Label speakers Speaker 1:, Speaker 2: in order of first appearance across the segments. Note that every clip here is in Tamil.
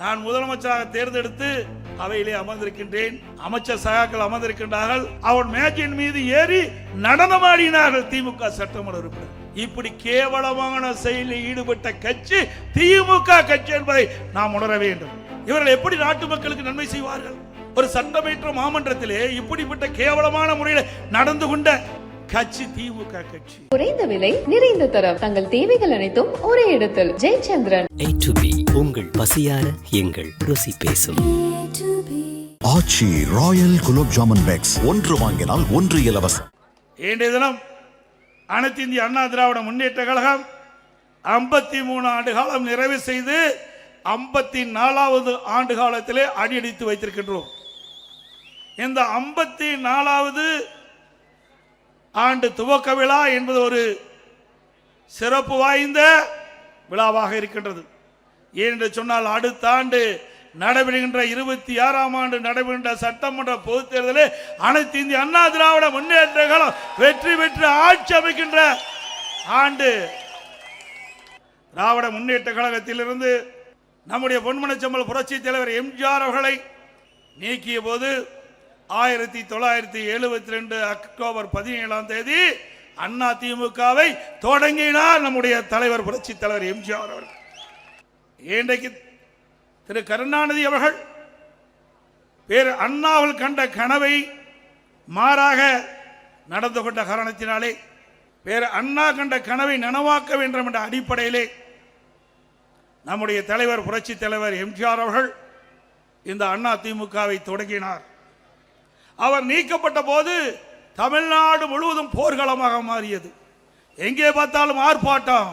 Speaker 1: நான் முதலமைச்சராக தேர்ந்தெடுத்து அவையிலே அமர்ந்திருக்கின்றேன். அமைச்சர் சகாக்கள் அமர்ந்திருக்கின்றார்கள். அவன் மேஜின் மீது ஏறி நடனமாடினார்கள் திமுக சட்டமன்ற உறுப்பினர். இப்படி கேவலமான செயலில் ஈடுபட்ட கட்சி திமுக கட்சி என்பதை நாம் உணர வேண்டும். இவர்கள் எப்படி நாட்டு மக்களுக்கு நன்மை செய்வார்கள்? ஒரு சட்டமன்ற மாமன்றத்திலே இப்படிப்பட்ட கேவலமான முறையில் நடந்து கொண்ட கட்சி திமுக கட்சி.
Speaker 2: குறைந்த விலை நிறைந்த தரம். தங்கள் தேவைகள் அனைத்தும் ஒரே இடத்தில். ஜெயச்சந்திரன்.
Speaker 3: A to B உங்கள் பசியார எங்கள் ருசி பேசும்.
Speaker 4: Aachi royal gulab jamun packs. ஒன்று வாங்கினால் ஒன்று இலவசம்.
Speaker 1: இன்றைய தினம் அனைத்து இந்திய அண்ணா திராவிட முன்னேற்ற கழகம் ஐம்பத்தி மூணு ஆண்டு காலம் நிறைவு செய்து ஐம்பத்தி நாலாவது ஆண்டு காலத்திலே அடியெடுத்து வைத்திருக்கின்றோம். இந்த ஐம்பத்தி நாலாவது ஆண்டு துவக்க விழா என்பது ஒரு சிறப்பு வாய்ந்த விழாவாக இருக்கின்றது. ஏனென்று சொன்னால் அடுத்த ஆண்டு நடைபெறுகின்ற இருபத்தி ஆறாம் ஆண்டு நடைபெறுகின்ற சட்டமன்ற பொதுத் தேர்தலில் அனைத்து இந்திய அண்ணா திராவிட முன்னேற்ற காலம் வெற்றி பெற்று ஆட்சி அமைக்கின்ற ஆண்டு திராவிட முன்னேற்ற கழகத்திலிருந்து நம்முடைய பொன்மனச்சம்பல் புரட்சி தலைவர் எம்ஜிஆர் அவர்களை நீக்கிய போது ஆயிரத்தி தொள்ளாயிரத்தி எழுபத்தி ரெண்டு அக்டோபர் பதினேழாம் தேதி அண்ணா திமுகவை தொடங்கினார் நம்முடைய தலைவர் புரட்சி தலைவர் எம்ஜிஆர் அவர்கள். இன்றைக்கு திரு கருணாநிதி அவர்கள் பேர் அண்ணாவில் கண்ட கனவை மாறாக நடந்து கொண்ட காரணத்தினாலே பேர் அண்ணா கண்ட கனவை நனவாக்க வேண்டும் என்ற அடிப்படையிலே நம்முடைய தலைவர் புரட்சி தலைவர் எம்ஜிஆர் அவர்கள் இந்த அண்ணா திமுகவை தொடங்கினார். அவர் நீக்கப்பட்ட போது தமிழ்நாடு முழுவதும் போர்க்களமாக மாறியது. எங்கே பார்த்தாலும் ஆர்ப்பாட்டம்.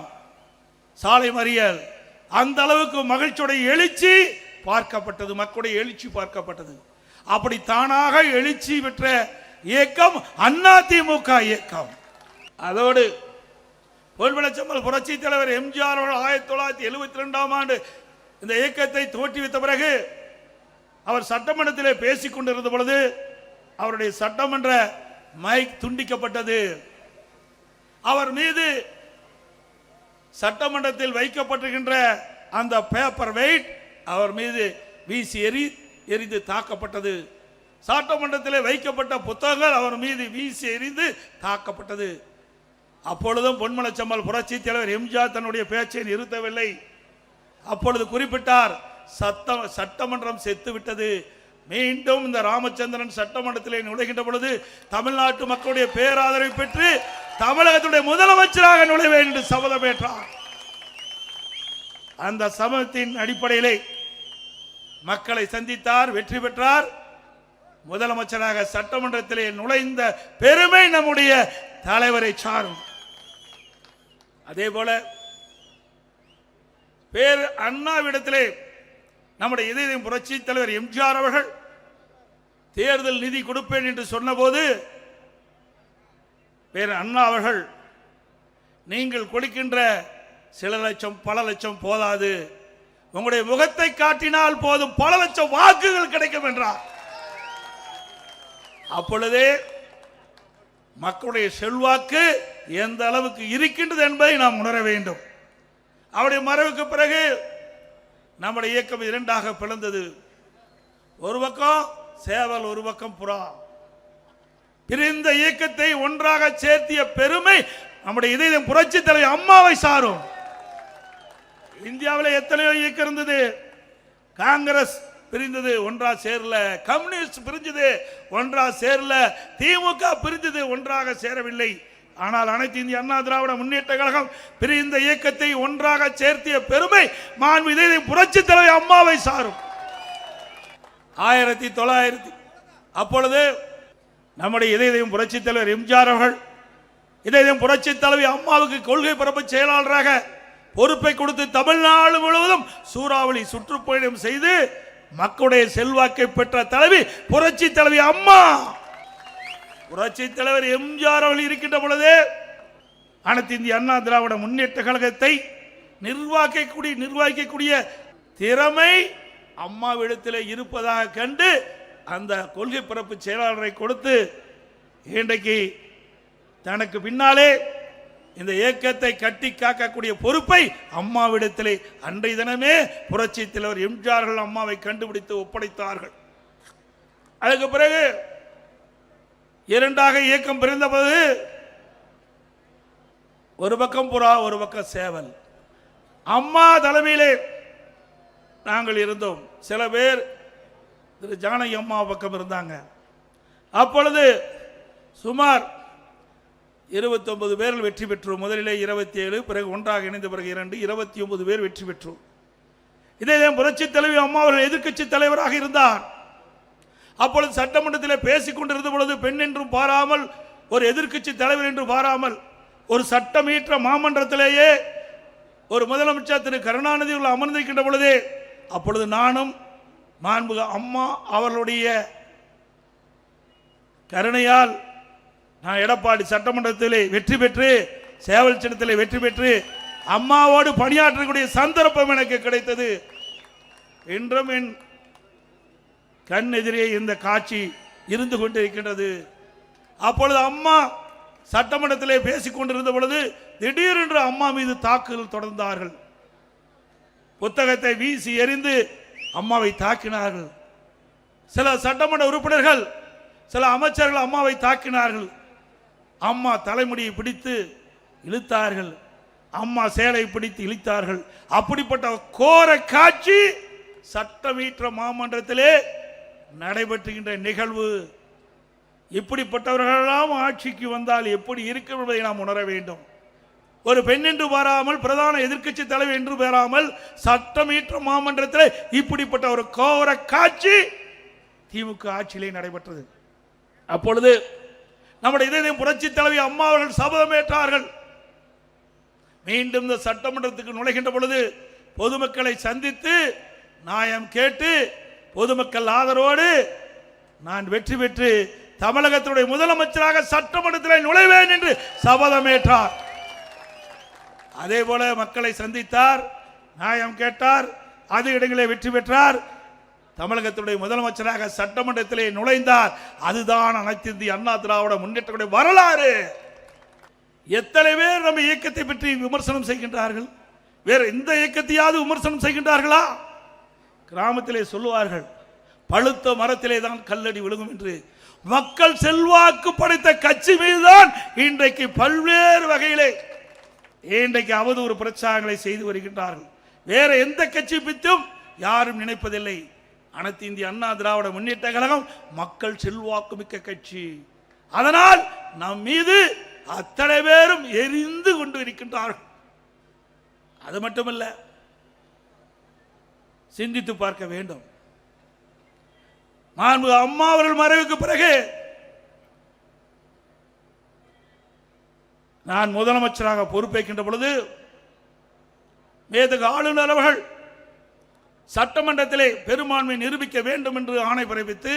Speaker 1: சாலை மறியல். அந்த அளவுக்கு மகிழ்ச்சியுடைய எழுச்சி பார்க்கப்பட்டது. மக்களுடைய எழுச்சி பார்க்கப்பட்டது. அப்படி தானாக எழுச்சி பெற்ற இயக்கம் அண்ணா திமுக இயக்கம். அதோடு பொன்விளச்சம்மல் புரட்சி தலைவர் எம்ஜிஆர் அவர்கள் ஆயிரத்தி தொள்ளாயிரத்தி எழுபத்தி ரெண்டாம் ஆண்டு இந்த இயக்கத்தை தோற்றுவித்த பிறகு அவர் சட்டமன்றத்திலே பேசிக் கொண்டிருந்த பொழுது அவருடைய சட்டமன்ற மைக் துண்டிக்கப்பட்டது. அவர் மீது சட்டமன்றத்தில் வைக்கப்பட்டிருக்கின்ற அந்த பேப்பர் வெயிட் அவர் மீது வீசி எரி எரிந்து தாக்கப்பட்டது. சட்டமன்றத்தில் வைக்கப்பட்ட புத்தகங்கள் அவர் மீது வீசி எறிந்து தாக்கப்பட்டது. அப்பொழுதும் பொன்மனச்சம்மல் புரட்சி தலைவர் எம்ஜிஆர் தன்னுடைய பேச்சை நிறுத்தவில்லை. அப்பொழுது குறிப்பிட்டார் சட்டம் சட்டமன்றம் செத்து விட்டது மீண்டும் இந்த ராமச்சந்திரன் சட்டமன்றத்திலே நுழைகின்ற பொழுது தமிழ்நாட்டு மக்களுடைய பேராதரவை பெற்று தமிழகத்துடைய முதலமைச்சராக நுழைவேன் என்று சபதமேற்றார் அந்த சமயத்தின் அடிப்படையிலே மக்களை சந்தித்தார் வெற்றி பெற்றார். முதலமைச்சராக சட்டமன்றத்திலே நுழைந்த பெருமை நம்முடைய தலைவரை சாரும். அதே போல பேர் அண்ணாவிடத்திலே நம்முடைய இதயம் புரட்சி தலைவர் எம்ஜிஆர் அவர்கள் தேர்தல் நிதி கொடுப்பேன் என்று சொன்னபோது பேர் அண்ணா அவர்கள் நீங்கள் கொடுக்கின்ற சில லட்சம் பல லட்சம் போதாது. உங்களுடைய முகத்தை காட்டினால் போதும் பல லட்சம் வாக்குகள் கிடைக்கும் என்றார். அப்பொழுதே மக்களுடைய செல்வாக்கு எந்த அளவுக்கு இருக்கின்றது என்பதை நாம் உணர வேண்டும். அவருடைய மறைவுக்கு பிறகு நம்முடைய இயக்கம் இரண்டாக பிளந்தது. ஒரு பக்கம் சேவல் ஒரு பக்கம் புறா. பிரிந்த இயக்கத்தை ஒன்றாக சேர்த்திய பெருமை நம்முடைய இதயம் புரட்சி தலைவர் அம்மாவை சாரும். இந்தியாவில் எத்தனையோ இயக்கம் இருந்தது. காங்கிரஸ் பிரிந்தது ஒன்றா சேரல. கம்யூனிஸ்ட் பிரிஞ்சது ஒன்றா சேரல. திமுக பிரிந்தது ஒன்றாக சேரவில்லை. ஆனால் அனைத்து இந்திய அண்ணா திராவிட முன்னேற்ற கழகம் பிரிந்த இயக்கத்தை ஒன்றாக சேர்த்திய பெருமை மாண்பு இதய புரட்சி தலைவர் அம்மாவை சாரும். ஆயிரத்தி தொள்ளாயிரத்தி அப்பொழுது நம்முடைய இதயம் புரட்சி தலைவர் எம்ஜிஆர் அவர்கள் இதயம் புரட்சி தலைவி அம்மாவுக்கு கொள்கை பரப்பு செயலாளராக பொறுப்பை கொடுத்து தமிழ்நாடு முழுவதும் சூறாவளி சுற்றுப்பயணம் செய்து மக்களுடைய செல்வாக்கை பெற்ற தலைவி புரட்சி தலைவி அம்மா! புரட்சி தலைவர் எம்ஜிஆர் அவர்கள் இருக்கின்ற பொழுது அனைத்து இந்திய அண்ணா திராவிட முன்னேற்ற கழகத்தை நிர்வாகிக்கக்கூடிய நிர்வகிக்கக்கூடிய திறமை அம்மாவிடத்தில் இருப்பதாக கண்டு அந்த கொள்கை பிறப்பு செயலாளரை கொடுத்து இன்றைக்கு தனக்கு பின்னாலே இந்த இயக்கத்தை கட்டி காக்கக்கூடிய பொறுப்பை அம்மாவிடத்திலே அன்றைய தினமே புரட்சி தலைவர் எம்ஜிஆர்கள் அம்மாவை கண்டுபிடித்து ஒப்படைத்தார்கள். அதுக்கு பிறகு இரண்டாக இயக்கம் பிறந்தபோது ஒரு பக்கம் புறா ஒரு பக்கம் சேவல். அம்மா தலைமையிலே நாங்கள் இருந்தோம். சில பேர் திரு ஜானகி அம்மா பக்கம் இருந்தாங்க. அப்பொழுது சுமார் 29 பேர்கள் வெற்றி பெற்றோம். முதலிலே இருபத்தி ஏழு பிறகு ஒன்றாக இணைந்த பிறகு இரண்டு இருபத்தி ஒன்பது பேர் வெற்றி பெற்றோம். இதே புரட்சி தலைவி அம்மா அவர்கள் எதிர்க்கட்சி தலைவராக இருந்தார். அப்பொழுது சட்டமன்றத்தில் பேசிக் கொண்டிருந்த பொழுது பெண் என்றும் பாராமல் ஒரு எதிர்க்கட்சி தலைவர் என்று பாராமல் ஒரு சட்டமீற்ற மாமன்றத்திலேயே ஒரு முதலமைச்சர் திரு கருணாநிதி உள்ள அமர்ந்திருக்கின்ற பொழுது அப்பொழுது நானும் மாண்புக அம்மா அவர்களுடைய கருணையால் நான் எடப்பாடி சட்டமன்றத்தில் வெற்றி பெற்று சேவல் சின்னத்தில் வெற்றி பெற்று அம்மாவோடு பணியாற்றக்கூடிய சந்தர்ப்பம் எனக்கு கிடைத்தது. என்றும் என் கண் எதிரே இந்த காட்சி இருந்து கொண்டிருக்கின்றது. அப்பொழுது அம்மா சட்டமன்றத்திலே பேசிக் கொண்டிருந்த பொழுது திடீரென்று அம்மா மீது தாக்குதல் தொடர்ந்தார்கள். புத்தகத்தை வீசி எறிந்து அம்மாவை தாக்கினார்கள். சில சட்டமன்ற உறுப்பினர்கள் சில அமைச்சர்கள் அம்மாவை தாக்கினார்கள். அம்மா தலைமுடியை பிடித்து இழுத்தார்கள். அம்மா சேலை பிடித்து இழுத்தார்கள். அப்படிப்பட்ட கோர காட்சி சட்டமீற்ற மாமன்றத்திலே நடைபெற்றுகின்ற நிகழ்வு இப்படிப்பட்டவர்களெல்லாம் ஆட்சிக்கு வந்தால் எப்படி இருக்கும் என்பதை நாம் உணர வேண்டும். ஒரு பெண் என்று பாராமல் பிரதான எதிர்க்கட்சி தலைவர் என்று பெறாமல் சட்டமீற்ற மாமன்றத்தில் இப்படிப்பட்ட ஒரு கோர காட்சி திமுக ஆட்சியிலே நடைபெற்றது. அப்பொழுது நம்முடைய இதயம் புரட்சி தலைவி அம்மா அவர்கள் சபதமேற்றார்கள். மீண்டும் இந்த சட்டமன்றத்துக்கு நுழைகின்ற பொழுது பொதுமக்களை சந்தித்து நியாயம் கேட்டு பொதுமக்கள் ஆதரவோடு நான் வெற்றி பெற்று தமிழகத்தினுடைய முதலமைச்சராக சட்டமன்றத்தில் நுழைவேன் என்று சபதமேற்றார். அதே போல மக்களை சந்தித்தார் நியாயம் கேட்டார் அது இடங்களில் வெற்றி பெற்றார். தமிழகத்துடைய முதலமைச்சராக சட்டமன்றத்திலே நுழைந்தார். அதுதான் அனைத்து இந்திய அண்ணா திராவிட முன்னேற்றக்கூடிய வரலாறு. எத்தனை பேர் நம்ம இயக்கத்தை பற்றி விமர்சனம் செய்கின்றார்கள்? வேற எந்த இயக்கத்தையாவது விமர்சனம் செய்கின்றார்களா? கிராமத்திலே சொல்லுவார்கள் பழுத்த மரத்திலே தான் கல்லடி விழுகும் என்று. மக்கள் செல்வாக்கு படைத்த கட்சி மீதுதான் இன்றைக்கு பல்வேறு வகையிலே இன்றைக்கு அவதூறு பிரச்சாரங்களை செய்து வருகின்றார்கள். வேற எந்த கட்சி பித்தும் யாரும் நினைப்பதில்லை. அனைத்து இந்திய அண்ணா திராவிட முன்னேற்ற கழகம் மக்கள் செல்வாக்கு மிக்க கட்சி. அதனால் நம் மீது அத்தனை பேரும் எரிந்து கொண்டு இருக்கின்றார்கள். அது மட்டுமல்ல சிந்தித்து பார்க்க வேண்டும். மாண்பு அம்மா அவர்கள் மறைவுக்கு பிறகு நான் முதலமைச்சராக பொறுப்பேற்கின்ற பொழுது மேதகு ஆளுநர் அவர்கள் சட்டமன்றத்திலே பெரும்பான்மை நிரூபிக்க வேண்டும் என்று ஆணை பிறப்பித்து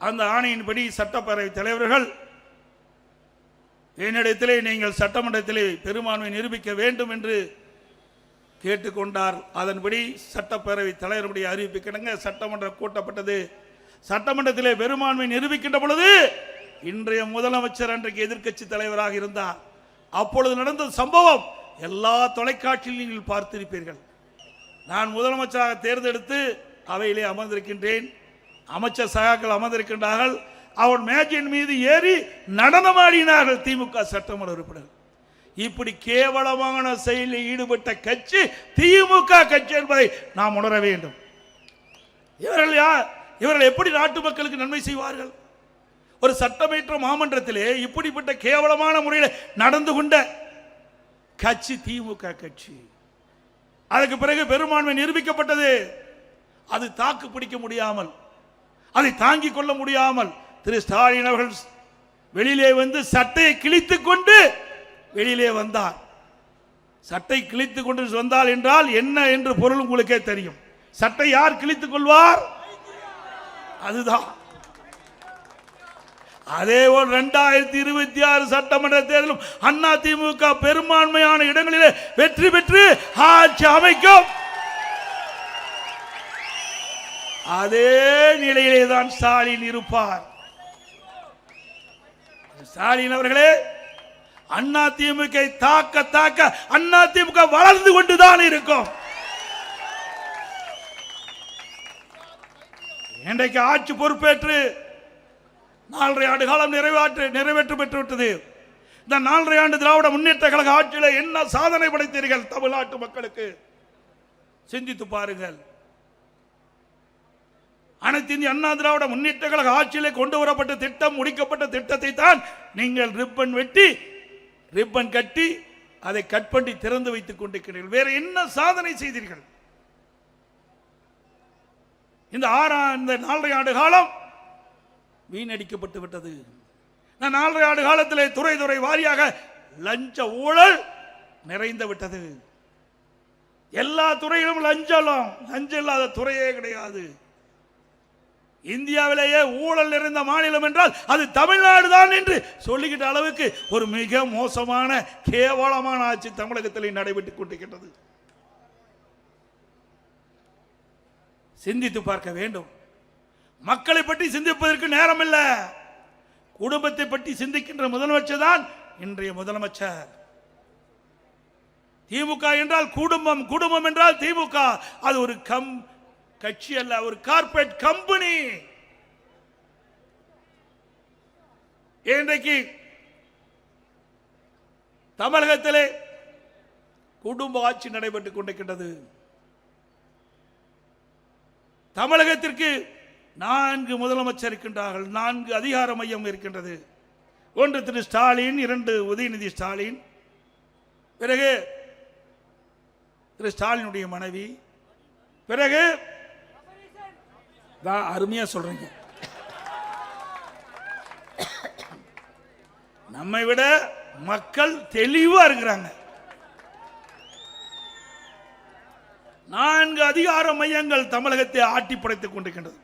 Speaker 1: அந்த ஆணையின்படி சட்டப்பேரவை தலைவர்கள் என்னிடத்திலே நீங்கள் சட்டமன்றத்திலே பெரும்பான்மை நிரூபிக்க வேண்டும் என்று கேட்டுக்கொண்டார். அதன்படி சட்டப்பேரவை தலைவருடைய அறிவிப்பு கிடங்க சட்டமன்றம் கூட்டப்பட்டது. சட்டமன்றத்திலே பெரும்பான்மை நிரூபிக்கின்ற பொழுது இன்றைய முதலமைச்சர் அன்றைக்கு எதிர்க்கட்சி தலைவராக இருந்தார். அப்பொழுது நடந்த சம்பவம் எல்லா தொலைக்காட்சியிலும் நீங்கள் பார்த்திருப்பீர்கள். நான் முதலமைச்சராக தேர்ந்தெடுத்து அவையிலே அமர்ந்திருக்கின்றேன். அமைச்சர் சகாக்கள் அமர்ந்திருக்கின்றார்கள். அவன் மேஜின் மீது ஏறி நடனமாடினார்கள் திமுக சட்டமன்ற உறுப்பினர். இப்படி கேவலமான செயலில் ஈடுபட்ட கட்சி திமுக கட்சி என்பதை நாம் உணர வேண்டும். இவர்கள் யார்? இவர்கள் எப்படி நாட்டு மக்களுக்கு நன்மை செய்வார்கள்? ஒரு சட்டமேற்ற மாமன்றத்திலே இப்படிப்பட்ட கேவலமான முறையில் நடந்து கொண்ட கட்சி திமுக கட்சி. அதுக்கு பிறகு பெரும்பான்மை நிரூபிக்கப்பட்டது. அது தாக்கு பிடிக்க முடியாமல் அதை தாங்கிக் கொள்ள முடியாமல் திரு ஸ்டாலின் அவர்கள் வெளியிலே வந்து சட்டையை கிழித்துக் கொண்டு வெளியிலே வந்தார் சட்டை கிழித்துக் கொண்டு வந்தால் என்றால் என்ன என்று பொருள் உங்களுக்கே தெரியும். சட்டை யார் கிழித்துக் கொள்வார்? அதுதான். அதே போல் இரண்டாயிரத்தி இருபத்தி ஆறு சட்டமன்ற தேர்தலும் அண்ணா திமுக பெரும்பான்மையான இடங்களிலே வெற்றி பெற்று ஆட்சி அமைக்கும். அதே நிலையிலே தான் ஸ்டாலின் இருப்பார். ஸ்டாலின் அவர்களே அண்ணா திமுக தாக்க தாக்க அண்ணா திமுக வளர்ந்து கொண்டுதான் இருக்கும். இன்றைக்கு ஆட்சி பொறுப்பேற்று நாலரை ஆண்டு காலம் நிறைவேற்று நிறைவேற்று பெற்று விட்டது இந்த நாலரை ஆண்டு திராவிட முன்னேற்ற கழக ஆட்சியில் என்ன சாதனை படைத்தீர்கள் தமிழ்நாட்டு மக்களுக்கு? சிந்தித்து பாருங்கள். அனைத்து இந்திய அண்ணா திராவிட முன்னேற்ற கழக ஆட்சியிலே கொண்டு வரப்பட்ட திட்டம் முடிக்கப்பட்ட திட்டத்தை தான் நீங்கள் ரிப்பன் வெட்டி ரிப்பன் கட்டி அதை கட் பண்ணி திறந்து வைத்துக் கொண்டிருக்கிறீர்கள். வேற என்ன சாதனை செய்தீர்கள்? இந்த ஆறாம் இந்த நாலரை ஆண்டு காலம் வீணடிக்கப்பட்டு விட்டது. நான் நாலரை ஆண்டு காலத்தில் துறை துறை வாரியாக லஞ்ச ஊழல் நிறைந்து விட்டது. எல்லா துறையிலும் லஞ்சம் லஞ்சம் இல்லாத துறையே கிடையாது. இந்தியாவிலேயே ஊழல் நிறைந்த மாநிலம் என்றால் அது தமிழ்நாடு தான் என்று சொல்லிக்கிட்ட அளவுக்கு ஒரு மிக மோசமான கேவலமான ஆட்சி தமிழகத்தில் நடைபெற்றுக் கொண்டிருக்கின்றது. சிந்தித்து பார்க்க வேண்டும். மக்களை பற்றி சிந்திப்பதற்கு நேரம் இல்லை குடும்பத்தை பற்றி சிந்திக்கின்ற முதலமைச்சர் தான் இன்றைய முதலமைச்சர். திமுக என்றால் குடும்பம் குடும்பம் என்றால் திமுக. அது ஒரு கம் கட்சி அல்ல ஒரு கார்பரேட் கம்பெனி. இன்றைக்கு தமிழகத்திலே குடும்ப ஆட்சி நடைபெற்றுக் கொண்டிருக்கின்றது. தமிழகத்திற்கு நான்கு முதலமைச்சர் இருக்கின்றார்கள் நான்கு அதிகார மையம் இருக்கின்றது. ஒன்று திரு ஸ்டாலின் இரண்டு உதயநிதி ஸ்டாலின் பிறகு திரு ஸ்டாலினுடைய மனைவி பிறகு தான் அருமையா சொல்றீங்க. நம்மை விட மக்கள் தெளிவா இருக்கிறாங்க. நான்கு அதிகார மையங்கள் தமிழகத்தை ஆட்டி படைத்துக் கொண்டிருக்கின்றது.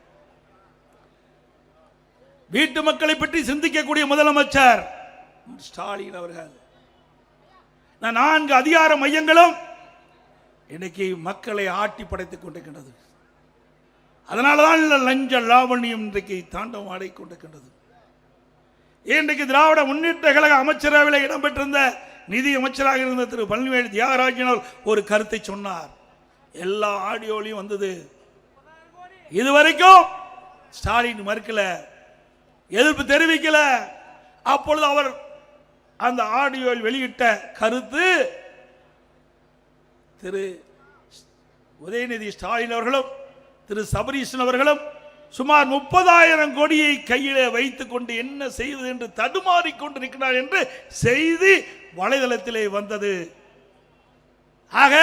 Speaker 1: வீட்டு மக்களை பற்றி சிந்திக்கக்கூடிய முதலமைச்சர் ஸ்டாலின் அவர்கள். நான்கு அதிகார மையங்களும் இன்னைக்கு மக்களை ஆட்டி படைத்துக் கொண்டிருக்கின்றது. அதனாலதான் இந்த லஞ்ச லாவண்யம் இன்றைக்கு தாண்டவம் ஆடிக்கொண்டிருக்கின்றது. இன்றைக்கு திராவிட முன்னேற்ற கழக அமைச்சரவையில் இடம்பெற்றிருந்த நிதி அமைச்சராக இருந்த திரு பழனிவேல் தியாகராஜன் ஒரு கருத்தை சொன்னார். எல்லா ஆடியோலையும் வந்தது. இதுவரைக்கும் ஸ்டாலின் மறுக்கல. எதிர்ப்பு தெரிவிக்கல. அப்பொழுது அவர் அந்த ஆடியோவில் வெளியிட்ட கருத்து திரு உதயநிதி ஸ்டாலின் அவர்களும் திரு சபரீஷன் அவர்களும் சுமார் முப்பதாயிரம் கோடியை கையிலே வைத்துக் கொண்டு என்ன செய்வது என்று தடுமாறிக் கொண்டிருக்கிறார் என்று செய்தி வலைதளத்திலே வந்தது. ஆக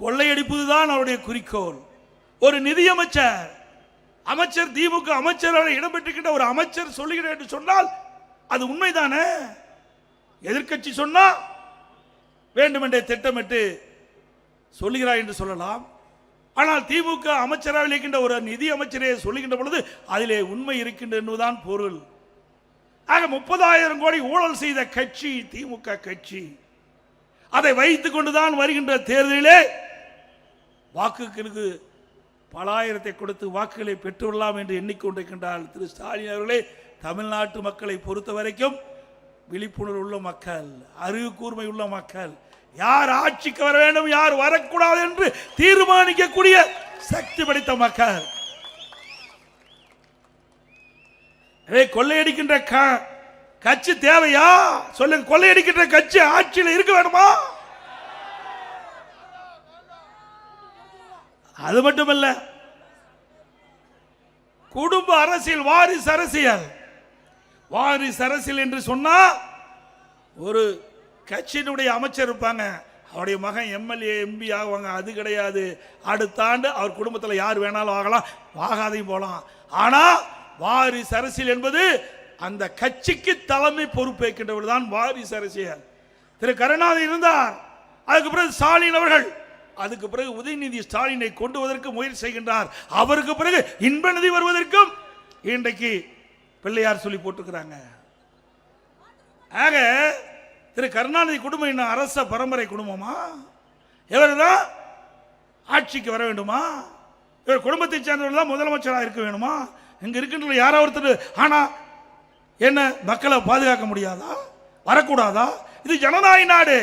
Speaker 1: கொள்ளையடிப்பதுதான் அவருடைய குறிக்கோள். ஒரு நிதியமைச்சர் அமைச்சர் திமுக அமைச்சரோட இடம்பெற்றிருக்கின்ற ஒரு அமைச்சர் சொல்லுகிறார் என்று சொன்னால் அது உண்மைதானே? எதிர்க்கட்சி சொன்னா வேண்டுமென்றே திட்டமிட்டு சொல்லுகிறார் என்று சொல்லலாம். ஆனால் திமுக அமைச்சராக இருக்கின்ற ஒரு நிதி அமைச்சரே சொல்லுகின்ற பொழுது அதிலே உண்மை இருக்கின்ற என்பதுதான் பொருள். ஆக முப்பதாயிரம் கோடி ஊழல் செய்த கட்சி திமுக கட்சி. அதை வைத்துக் கொண்டுதான் வருகின்ற தேர்தலிலே வாக்குகளுக்கு பலாயிரத்தை கொடுத்து வாக்குகளை பெற்றுவிடலாம் என்று எண்ணிக்கொண்டிருக்கின்றார் திரு ஸ்டாலின் அவர்களே. தமிழ்நாட்டு மக்களை பொறுத்த வரைக்கும் விழிப்புணர்வு உள்ள மக்கள் அறிவு கூர்மை உள்ள மக்கள் யார் ஆட்சிக்கு வர வேண்டும் யார் வரக்கூடாது என்று தீர்மானிக்கக்கூடிய சக்தி படைத்த மக்கள். கொள்ளையடிக்கின்ற க- கட்சி தேவையா? சொல்லுங்க கொள்ளையடிக்கின்ற கட்சி ஆட்சியில் இருக்க வேணுமா அது மட்டுமல்ல குடும்ப அரசியல் வாரிசு அரசியல். வாரிசு அரசியல் என்று சொன்னா ஒரு கட்சியினுடைய அமைச்சர் இருப்பாங்க. அவருடைய மகன் எம்எல்ஏ எம்பி ஆகுவாங்க. அது கிடையாது. அடுத்த ஆண்டு அவர் குடும்பத்தில் யார் வேணாலும் ஆகலாம். ஆகாதையும் போகலாம் ஆனால் வாரிசு அரசியல் என்பது அந்த கட்சிக்கு தலைமை பொறுப்பேற்கின்றவர் தான் வாரிசு அரசியல். திரு கருணாநிதி இருந்தார். அதுக்கு பிறகு ஸ்டாலின் அவர்கள். அதுக்கு பிறகு உதயநிதி ஸ்டாலினை கொண்டுவதற்கு முயற்சி செய்கின்றார். அவருக்கு பிறகு இன்ப நிதி வருவதற்கும் இன்றைக்கு பிள்ளையார் சொல்லி போட்டுக்கிறாங்க ஆக திரு கருணாநிதி குடும்பம் என்ன அரச பரம்பரை குடும்பமா? இவர் தான் ஆட்சிக்கு வர வேண்டுமா? இவர் குடும்பத்தை சேர்ந்தவர் தான் முதலமைச்சராக இருக்க வேணுமா இங்கே இருக்கின்ற யாரோ ஒருத்தர் ஆனால் என்ன மக்களை பாதுகாக்க முடியாதா? வரக்கூடாதா? இது ஜனநாயக நாடு.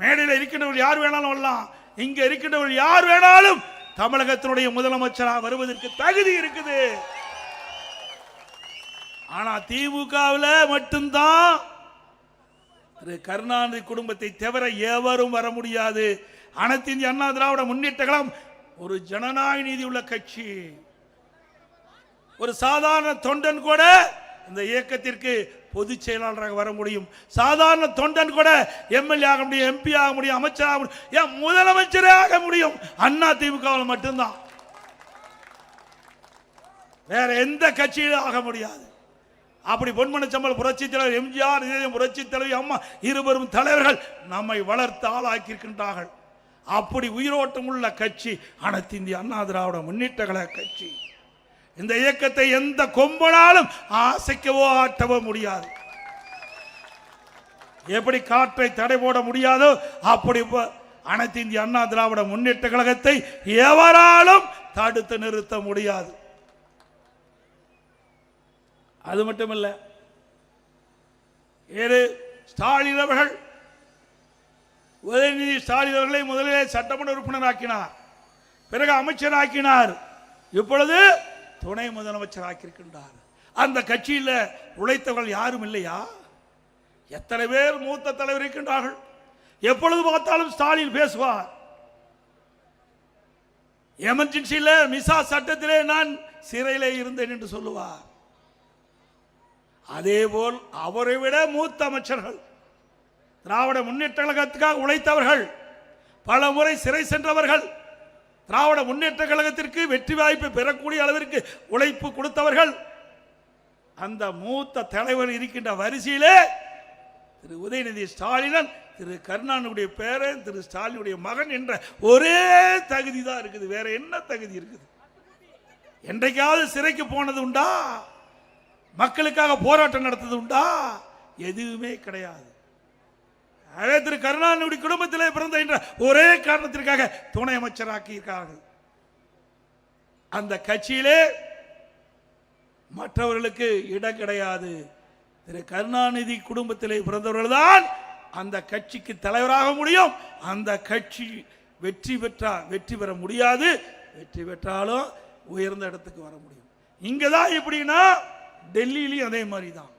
Speaker 1: மேடையில் இருக்கின்றவர்கள் யார் வேணாலும் வரலாம். இங்கே இருக்கின்றவர்கள் யார் வேணாலும் தமிழகத்தினுடைய முதலமைச்சராக வருவதற்கு தகுதி இருக்குது. ஆனால் திமுகவில் மட்டும்தான் திரு கருணாநிதி குடும்பத்தை தவிர எவரும் வர முடியாது. அனைத்து இந்திய அண்ணா திராவிட முன்னேற்ற கழகம் ஒரு ஜனநாயக நீதி உள்ள கட்சி. ஒரு சாதாரண தொண்டன் கூட இந்த இயக்கத்திற்கு பொதுச் செயலாளராக வர முடியும். சாதாரண தொண்டன் கூட எம்எல்ஏ ஆக முடியும் எம்பி ஆக முடியும் அமைச்சர் ஆக முடியும் ஏன் முதலமைச்சரே ஆக முடியும்? அண்ணா திமுகவில் மட்டும்தான். வேற எந்த கட்சியிலும் ஆக முடியாது. அப்படி பொன்மனச்சம்பல் புரட்சி தலைவர் எம்ஜிஆர் இதயம் புரட்சி தலைவி அம்மா இருவரும் தலைவர்கள் நம்மை வளர்த்து ஆளாக்கியிருக்கின்றார்கள். அப்படி உயிரோட்டம் உள்ள கட்சி அனைத்து இந்திய அண்ணா திராவிட முன்னேற்ற கழக கட்சி. இந்த இயக்கத்தை எந்த கொம்பனாலும் ஆசைக்கவோ ஆட்டவோ முடியாது. எப்படி காற்றை தடை போட முடியாதோ அப்படி அனைத்து இந்திய அண்ணா திராவிட முன்னேற்ற கழகத்தை எவராலும் தடுத்து நிறுத்த முடியாது. அது மட்டுமல்ல ஏறு ஸ்டாலின் அவர்கள் உதயநிதி ஸ்டாலின் அவர்களை முதலிலே சட்டமன்ற உறுப்பினராக்கினார். பிறகு அமைச்சர் ஆக்கினார் இப்பொழுது துணை முதலமைச்சர் ஆக்கியிருக்கின்றார் அந்த கட்சியில் உழைத்தவர்கள் யாரும் இல்லையா? எத்தனை பேர் மூத்த தலைவர் இருக்கின்றார்கள்? எப்பொழுது பார்த்தாலும் ஸ்டாலின் பேசுவார். எமர்ஜென்சியில் மிசா சட்டத்திலே நான் சிறையிலே இருந்தேன் என்று சொல்லுவார். அதேபோல் அவரை விட மூத்த அமைச்சர்கள் திராவிட முன்னேற்ற கழகத்துக்காக உழைத்தவர்கள் பல முறை சிறை சென்றவர்கள் திராவிட முன்னேற்ற கழகத்திற்கு வெற்றி வாய்ப்பு பெறக்கூடிய அளவிற்கு உழைப்பு கொடுத்தவர்கள் அந்த மூத்த தலைவர் இருக்கின்ற வரிசையிலே திரு உதயநிதி ஸ்டாலினன் திரு கருணாநிதியுடைய பேரன் திரு ஸ்டாலினுடைய மகன் என்ற ஒரே தகுதி தான் இருக்குது. வேற என்ன தகுதி இருக்குது? என்றைக்காவது சிறைக்கு போனது உண்டா? மக்களுக்காக போராட்டம் நடத்தது உண்டா? எதுவுமே கிடையாது. அதே திரு கருணாநிதி குடும்பத்திலே பிறந்த என்ற ஒரே காரணத்திற்காக துணை அமைச்சராக்கியிருக்கார்கள் அந்த கட்சியிலே மற்றவர்களுக்கு இடம் கிடையாது. திரு கருணாநிதி குடும்பத்திலே பிறந்தவர்கள் தான் அந்த கட்சிக்கு தலைவராக முடியும். அந்த கட்சி வெற்றி பெற்றா வெற்றி பெற முடியாது. வெற்றி பெற்றாலும் உயர்ந்த இடத்துக்கு வர முடியும். இங்கே தான் எப்படின்னா டெல்லியிலையும் அதே மாதிரி தான்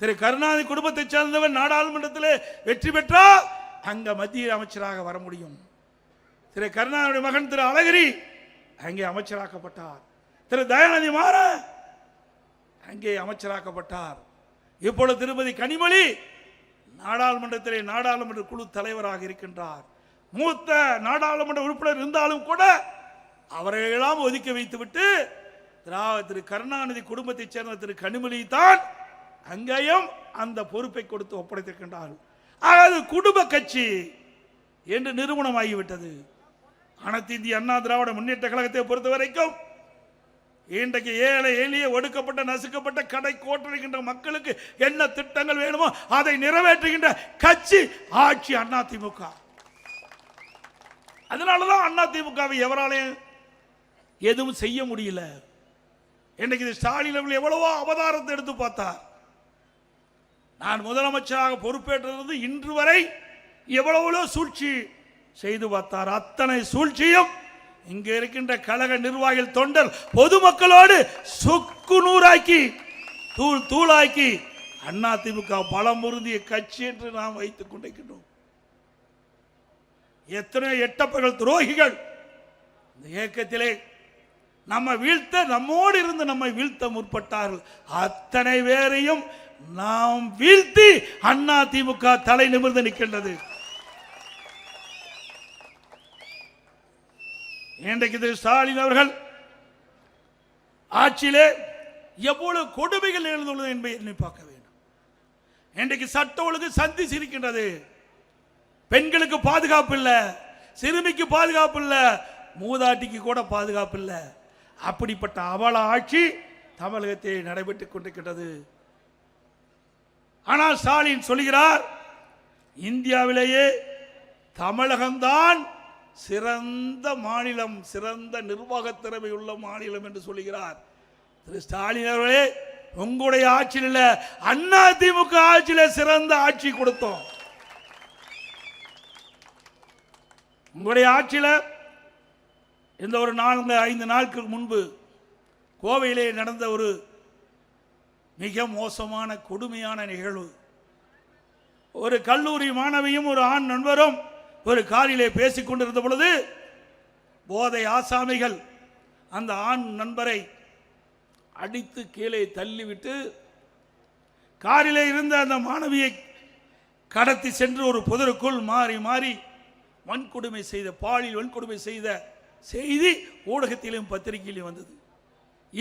Speaker 1: திரு கருணாநிதி குடும்பத்தை சேர்ந்தவன் நாடாளுமன்றத்தில் வெற்றி பெற்றால் அங்கே மத்திய அமைச்சராக வர முடியும். திரு கருணாநிதி மகன் திரு அழகிரி அங்கே அமைச்சராக்கப்பட்டார். திரு தயாநிதி மாறன் அங்கே அமைச்சராக்கப்பட்டார். இப்பொழுது திருமதி கனிமொழி நாடாளுமன்றத்திலே நாடாளுமன்ற குழு தலைவராக இருக்கின்றார். மூத்த நாடாளுமன்ற உறுப்பினர் இருந்தாலும் கூட அவரையெல்லாம் ஒதுக்கி வைத்துவிட்டு திரா- திரு கருணாநிதி குடும்பத்தைச் சேர்ந்த திரு கனிமொழி தான் அங்கேயும் அந்த பொறுப்பை கொடுத்து ஒப்படைத்திருக்கின்றார்கள் ஆக குடும்ப கட்சி என்று நிறுவனமாகிவிட்டது. அனைத்து இந்திய அண்ணா திராவிட முன்னேற்ற கழகத்தை பொறுத்த வரைக்கும் இன்றைக்கு ஏழை எளிய ஒடுக்கப்பட்ட நசுக்கப்பட்ட கடை கோட்டிருக்கின்ற மக்களுக்கு என்ன திட்டங்கள் வேணுமோ அதை நிறைவேற்றுகின்ற கட்சி ஆட்சி அண்ணா திமுக. அதனாலதான் அண்ணா திமுகவை எவராலையும் எதுவும் செய்ய முடியல. இன்றைக்கு இது ஸ்டாலின் அவர்கள் எவ்வளவோ அவதாரத்தை எடுத்து பார்த்தார். நான் முதலமைச்சராக பொறுப்பேற்றிருந்து இன்று வரை எவ்வளவோ சூழ்ச்சி செய்து பார்த்தார். அத்தனை சூழ்ச்சியும் இங்கே இருக்கின்ற கழக நிர்வாகிகள் தொண்டர் பொதுமக்களோடு சொக்கு நூறாக்கி தூள் தூளாக்கி அண்ணா திமுக பலம் பொருந்திய கட்சி என்று நாம் வைத்துக் கொண்டிருக்கின்றோம். எத்தனையோ எட்டப்பர்கள் துரோகிகள் இந்த இயக்கத்திலே நம்ம வீழ்த்த நம்மோடு இருந்து நம்மை வீழ்த்த முற்பட்டார்கள். அத்தனை பேரையும் நாம் வீழ்த்தி அண்ணா திமுக தலை நிமிர்ந்து நிற்கின்றது. இன்றைக்கு திரு ஸ்டாலின் அவர்கள் ஆட்சியிலே எவ்வளவு கொடுமைகள் எழுந்துள்ளது என்பதை எண்ணி பார்க்க வேண்டும். இன்றைக்கு சட்ட ஒழுங்கு சந்தி சிரிக்கின்றது பெண்களுக்கு பாதுகாப்பு இல்லை சிறுமிக்கு பாதுகாப்பு இல்லை மூதாட்டிக்கு கூட பாதுகாப்பு இல்லை. அப்படிப்பட்ட அவல ஆட்சி தமிழகத்தில் நடைபெற்றுக் கொண்டிருக்கிறது ஆனால் ஸ்டாலின் சொல்கிறார் இந்தியாவிலேயே தமிழகம்தான் சிறந்த மாநிலம் சிறந்த நிர்வாக திறமை உள்ள மாநிலம் என்று சொல்கிறார். திரு ஸ்டாலின் அவர்களே உங்களுடைய ஆட்சியில் இல்லை அண்ணா திமுக ஆட்சியில் சிறந்த ஆட்சி கொடுத்தோம். உங்களுடைய ஆட்சியில் இந்த ஒரு நான்கு ஐந்து நாட்களுக்கு முன்பு கோவையிலே நடந்த ஒரு மிக மோசமான கொடுமையான நிகழ்வு. ஒரு கல்லூரி மாணவியும் ஒரு ஆண் நண்பரும் ஒரு காரிலே பேசிக் கொண்டிருந்த பொழுது போதை ஆசாமிகள் அந்த ஆண் நண்பரை அடித்து கீழே தள்ளிவிட்டு காரிலே இருந்த அந்த மாணவியை கடத்தி சென்று ஒரு புதருக்குள் மாறி மாறி வன்கொடுமை செய்த பாலியல் வன்கொடுமை செய்த செய்தி ஊடகத்திலும் பத்திரிகையிலும் வந்தது.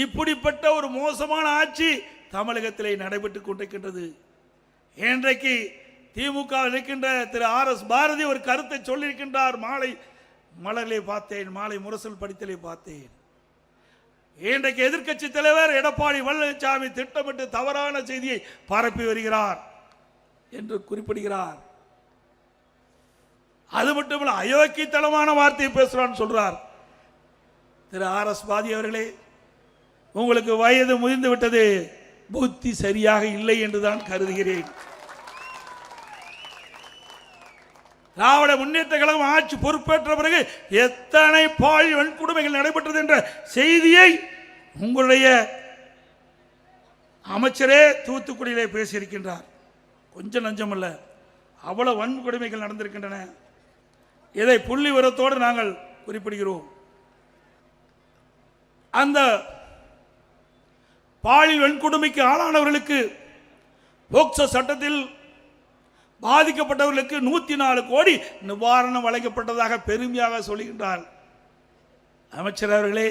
Speaker 1: இப்படிப்பட்ட ஒரு மோசமான ஆட்சி தமிழகத்திலே நடைபெற்று கொண்டிருக்கின்றது. இன்றைக்கு திமுக இருக்கின்ற திரு ஆர் எஸ் பாரதி ஒரு கருத்தை சொல்லியிருக்கின்றார். மாலை மலரிலே பார்த்தேன் மாலை முரசல் படித்தலை பார்த்தேன். இன்றைக்கு எதிர்க்கட்சி தலைவர் எடப்பாடி பழனிசாமி திட்டமிட்டு தவறான செய்தியை பரப்பி வருகிறார் என்று குறிப்பிடுகிறார். அது மட்டுமல்ல அயோக்கியத்தனமான வார்த்தையை பேசுகிறான்னு சொல்றார். திரு ஆர் எஸ் பாதி அவர்களே உங்களுக்கு வயது முதிர்ந்து விட்டது புத்தி சரியாக இல்லை என்றுதான் கருதுகிறேன். திராவிட முன்னேற்ற கழகம் ஆட்சி பொறுப்பேற்ற பிறகு எத்தனை பால் வன்கொடுமைகள் நடைபெற்றது என்ற செய்தியை உங்களுடைய அமைச்சரே தூத்துக்குடியிலே பேசியிருக்கின்றார். கொஞ்சம் நஞ்சமல்ல அவ்வளவு வன்கொடுமைகள் நடந்திருக்கின்றன. இதை புள்ளி உரத்தோடு நாங்கள் குறிப்பிடுகிறோம். அந்த பாலியல் வன்கொடுமைக்கு ஆளானவர்களுக்கு போக்சோ சட்டத்தில் பாதிக்கப்பட்டவர்களுக்கு நூற்றி நாலு கோடி நிவாரணம் வழங்கப்பட்டதாக பெருமையாக சொல்கின்றார். அமைச்சர் அவர்களே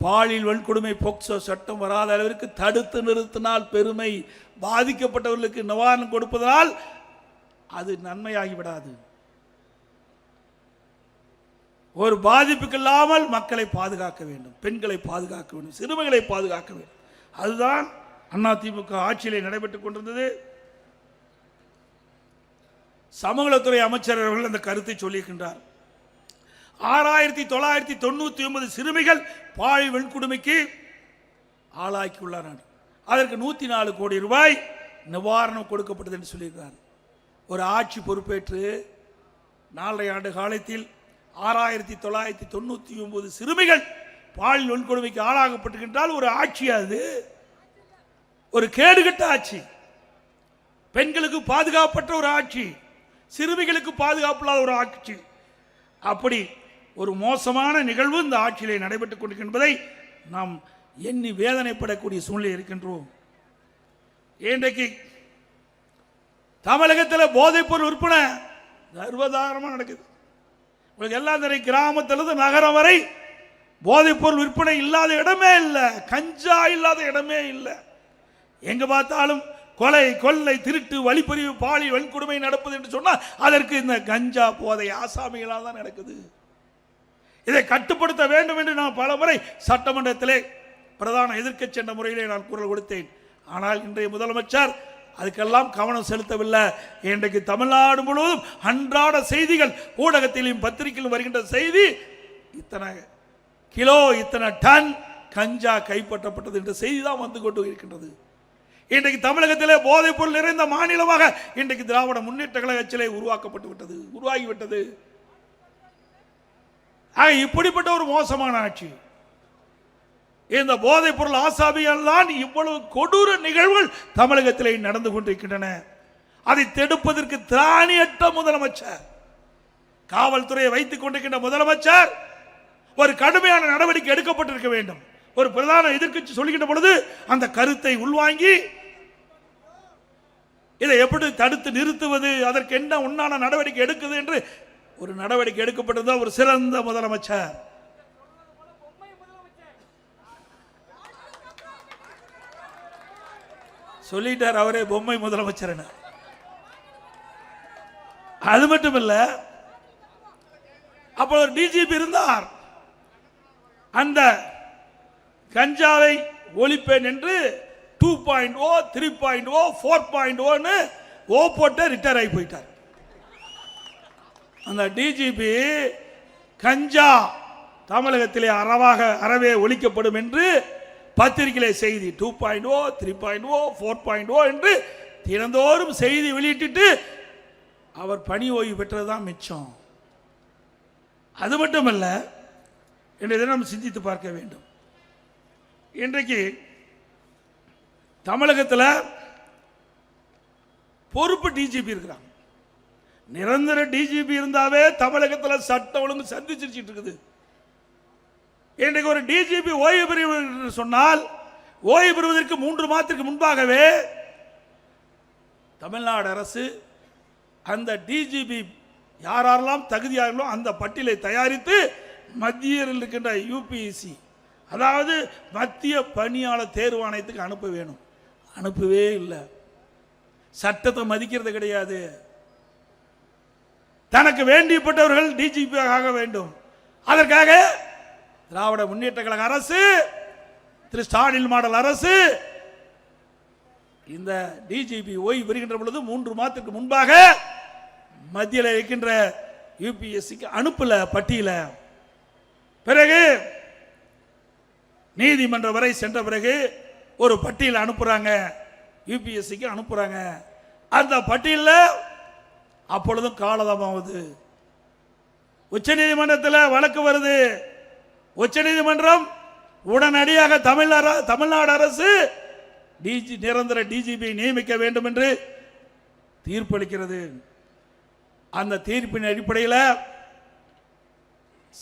Speaker 1: பாலியல் வன்கொடுமை போக்சோ சட்டம் வராத அளவிற்கு தடுத்து நிறுத்தினால் பெருமை பாதிக்கப்பட்டவர்களுக்கு நிவாரணம் கொடுப்பதனால் அது நன்மையாகி விடாது ஒரு பாதிப்புக்கு இல்லாமல் மக்களை பாதுகாக்க வேண்டும் பெண்களை பாதுகாக்க வேண்டும் சிறுமிகளை பாதுகாக்க வேண்டும். அதுதான் அதிமுக ஆட்சியிலே நடைபெற்றுக் கொண்டிருந்தது. சமூகத்துறை அமைச்சர் அவர்கள் அந்த கருத்தை சொல்லியிருக்கின்றார். ஆறாயிரத்தி தொள்ளாயிரத்தி தொண்ணூத்தி ஒன்பது சிறுமிகள் பாழி வெண்குடுமைக்கு ஆளாக்கியுள்ளார் அதற்கு நூத்தி நாலு கோடி ரூபாய் நிவாரணம் கொடுக்கப்பட்டது என்று சொல்லியிருக்கிறார். ஒரு ஆட்சி பொறுப்பேற்று நாலரை ஆண்டு காலத்தில் ஆறாயிரத்தி தொள்ளாயிரத்தி தொண்ணூற்றி ஒன்பது சிறுமிகள் பால் வன்கொடுமைக்கு ஆளாகப்பட்டுகின்றால் ஒரு ஆட்சி அது. ஒரு கேடுகட்ட ஆட்சி. பெண்களுக்கு பாதுகாப்பற்ற ஒரு ஆட்சி. சிறுமிகளுக்கு பாதுகாப்பு இல்லாத ஒரு ஆட்சி. அப்படி ஒரு மோசமான நிகழ்வு இந்த ஆட்சியிலே நடைபெற்றுக் கொண்டிருக்கின்றதை நாம் எண்ணி வேதனைப்படக்கூடிய சூழ்நிலை இருக்கின்றோம். இன்றைக்கு தமிழகத்தில் போதைப்பொருள் விற்பனை சர்வதாரமாக நடக்குது. உங்களுக்கு எல்லா தெரியும் கிராமத்திலிருந்து நகரம் வரை போதைப்பொருள் விற்பனை இல்லாத இடமே இல்லை கஞ்சா இல்லாத இடமே இல்லை. எங்கே பார்த்தாலும் கொலை கொள்ளை திருட்டு வழிப்பறிவு பாலி வன்கொடுமை நடப்பது என்று சொன்னால் அதற்கு இந்த கஞ்சா போதை ஆசாமிகளால் தான் நடக்குது. இதை கட்டுப்படுத்த வேண்டும் என்று நான் பல முறை சட்டமன்றத்திலே பிரதான எதிர்க்கட்சி என்ற முறையிலே நான் குரல் கொடுத்தேன். ஆனால் இன்றைய முதலமைச்சர் அதுக்கெல்லாம் கவனம் செலுத்தவில்லை. இன்றைக்கு தமிழ்நாடு முழுவதும் அன்றாட செய்திகள் ஊடகத்திலும் பத்திரிகையிலும் வருகின்ற செய்தி இத்தனை கிலோ இத்தனை டன் கஞ்சா கைப்பற்றப்பட்டது என்ற செய்தி தான் வந்து கொண்டு இருக்கின்றது. இன்றைக்கு தமிழகத்திலே போதைப்பொருள் நிறைந்த மாநிலமாக இன்றைக்கு திராவிட முன்னேற்ற கழகத்திலே உருவாக்கப்பட்டு விட்டது உருவாகிவிட்டது ஆக இப்படிப்பட்ட ஒரு மோசமான ஆட்சி இந்த போதைப் பொருள் ஆசாமியால் தான் இவ்வளவு கொடூர நிகழ்வுகள் தமிழகத்திலே நடந்து கொண்டிருக்கின்றன. அதை தடுப்பதற்கு திராணியற்ற முதலமைச்சர் காவல்துறையை வைத்துக் கொண்டிருக்கின்ற முதலமைச்சர் ஒரு கடுமையான நடவடிக்கை எடுக்கப்பட்டிருக்க வேண்டும். ஒரு பிரதான எதிர்கட்சி சொல்லுகின்ற பொழுது அந்த கருத்தை உள்வாங்கி இதை எப்படி தடுத்து நிறுத்துவது அதற்கு என்ன உண்டான நடவடிக்கை எடுக்குது என்று ஒரு நடவடிக்கை எடுக்கப்பட்டிருந்தால் ஒரு சிறந்த முதலமைச்சர். சொல்லிட்டார் அவரே பொம்மை முதலமைச்சர் அது மட்டும் இல்ல அப்போ ஒரு டிஜிபி இருந்தார். அந்த கஞ்சாவை ஒழிப்பேன் என்று two point O three point O four point ஓன்னு ஓ போட்டு ரிட்டையர் ஆகி போயிட்டார். அந்த டிஜிபி கஞ்சா தமிழகத்திலே அறவாக அறவே ஒழிக்கப்படும் என்று பத்திரிகையிலே செய்தி two point O three point O four point O என்று தினந்தோறும் செய்தி வெளியிட்டுட்டு அவர் பணி ஓய்வு பெற்றது தான் மிச்சம். அது மட்டுமல்ல இன்றைய நம்ம சிந்தித்து பார்க்க வேண்டும். இன்றைக்கு தமிழகத்தில் பொறுப்பு டிஜிபி இருக்கிறாங்க. நிரந்தர டிஜிபி இருந்தாவே தமிழகத்தில் சட்டம் ஒழுங்கு சந்திச்சிருச்சிட்டு இருக்குது. இன்றைக்கு ஒரு டிஜிபி ஓய்வு பெறுவது என்று சொன்னால் ஓய்வு பெறுவதற்கு மூன்று மாதத்திற்கு முன்பாகவே தமிழ்நாடு அரசு அந்த டிஜிபி யாரெல்லாம் தகுதியார்களோ அந்த பட்டியலை தயாரித்து மத்தியில் இருக்கின்ற யூபிஎஸ்சி அதாவது மத்திய பணியாளர் தேர்வாணையத்துக்கு அனுப்ப வேணும். அனுப்பவே இல்லை. சட்டத்தை மதிக்கிறது கிடையாது. தனக்கு வேண்டியப்பட்டவர்கள் டிஜிபியாக வேண்டும். அதற்காக திராவிட முன்னேற்ற கழக அரசு திரு ஸ்டாலின் மாடல் அரசு இந்த டிஜிபி ஓய்வு பெறுகின்ற பொழுது மூன்று மாதத்துக்கு முன்பாக மத்தியில் இருக்கின்ற யூபிஎஸ்சிக்கு அனுப்பல பட்டியல. பிறகு நீதிமன்றம் வரை சென்ற பிறகு ஒரு பட்டியல் அனுப்புறாங்க. யூபிஎஸ்சிக்கு அனுப்புறாங்க. அந்த பட்டியலில் அப்பொழுதும் காலதாமமாகுது உச்சநீதிமன்றத்தில் வழக்கு வருது. உச்சநீதிமன்றம் உடனடியாக தமிழ்நாடு தமிழ்நாடு அரசு டிஜி நிரந்தர டிஜிபி நியமிக்க வேண்டும் என்று தீர்ப்பளிக்கிறது. அந்த தீர்ப்பின் அடிப்படையில்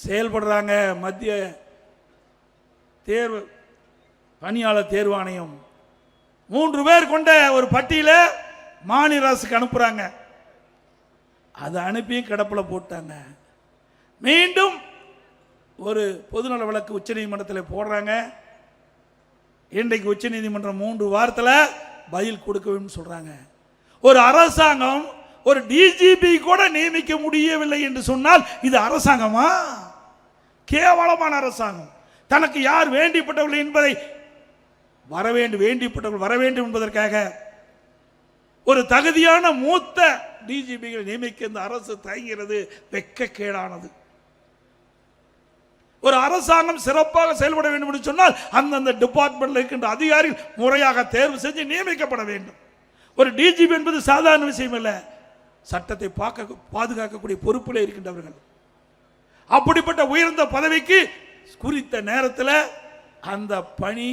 Speaker 1: செயல்படுறாங்க மத்திய தேர்வு பணியாளர் தேர்வாணையம் மூன்று பேர் கொண்ட ஒரு பட்டியலை மாநில அரசுக்கு அனுப்புறாங்க. அதை அனுப்பியும் கிடப்பில் போட்டாங்க. மீண்டும் ஒரு பொதுநல வழக்கு உச்சநீதிமன்றத்தில் போடுறாங்க. இன்றைக்கு உச்சநீதிமன்றம் மூன்று வாரத்தில் பதில் கொடுக்க வேண்டும் ஒரு அரசாங்கம் ஒரு டிஜிபி கூட நியமிக்க முடியவில்லை என்று சொன்னால் இது அரசாங்கமா? கேவலமான அரசாங்கம். தனக்கு யார் வேண்டிப்பட்டவர்கள் என்பதை வர வேண்டும் வேண்டிப்பட்டவர்கள் வர வேண்டும் என்பதற்காக ஒரு தகுதியான மூத்த டிஜிபிகளை நியமிக்க இந்த அரசு தயங்கிறது வெட்கக்கேடானது ஒரு அரசாங்கம் சிறப்பாக செயல்பட வேண்டும் என்று சொன்னால் அந்தந்த டிபார்ட்மெண்ட்டில் இருக்கின்ற அதிகாரிகள் முறையாக தேர்வு செஞ்சு நியமிக்கப்பட வேண்டும். ஒரு டிஜிபி என்பது சாதாரண விஷயம் இல்லை சட்டத்தை பார்க்க பாதுகாக்கக்கூடிய பொறுப்பில் இருக்கின்றவர்கள். அப்படிப்பட்ட உயர்ந்த பதவிக்கு குறித்த நேரத்தில் அந்த பணி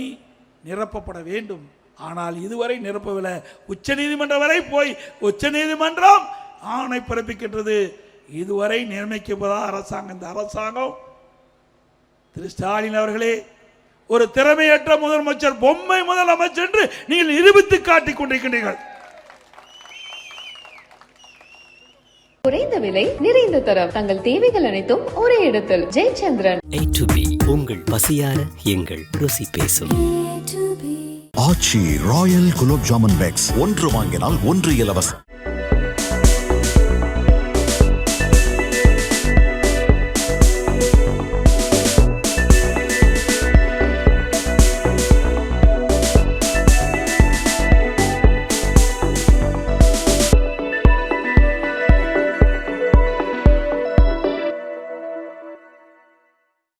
Speaker 1: நிரப்பப்பட வேண்டும். ஆனால் இதுவரை நிரப்பவில்லை. உச்சநீதிமன்றம் வரை போய் உச்சநீதிமன்றம் ஆணை பிறப்பிக்கின்றது. இதுவரை நியமிக்கப்பதா அரசாங்கம் இந்த அரசாங்கம் திரு ஸ்டாலின் அவர்களே ஒரு திறமையற்ற முதலமைச்சர் பொம்மை முதலமைச்சர் என்று நீங்கள் நிரூபித்து காட்டிக் கொண்டிருக்கின்றீர்கள்.
Speaker 2: குறைந்த விலை நிறைந்த தரம் தங்கள் தேவைகள் அனைத்தும் ஒரே இடத்தில். ஜெயச்சந்திரன்.
Speaker 3: ஏ டு பி உங்கள் பசியார எங்கள் ருசி பேசும்.
Speaker 4: ஆச்சி ராயல் குலோப் ஜாமுன் பேக்ஸ் ஒன்று வாங்கினால் ஒன்று இலவசம்.